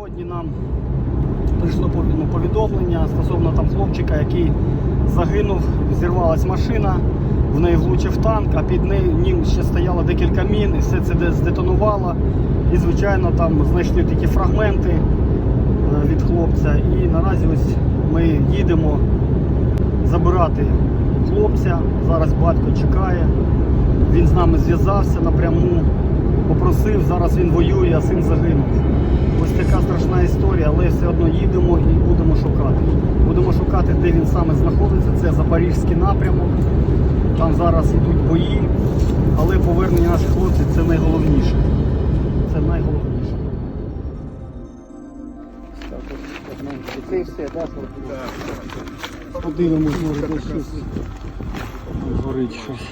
Сьогодні нам прийшло ну, повідомлення стосовно там хлопчика, який загинув, зірвалась машина, в неї влучив танк, а під ним ще стояло декілька мін, і все це здетонувало. І, звичайно, там знайшли такі фрагменти е, від хлопця. І наразі ось ми їдемо забирати хлопця. Зараз батько чекає. Він з нами зв'язався напряму, попросив, зараз він воює, а син загинув. Ось така страшна історія, але все одно їдемо і будемо шукати. Будемо шукати, де він саме знаходиться. Це Запорізький напрямок. Там зараз йдуть бої, але повернення наших хлопців це найголовніше. Це найголовніше. Так, от, це все, так? Подивимось, може десь щось горить щось.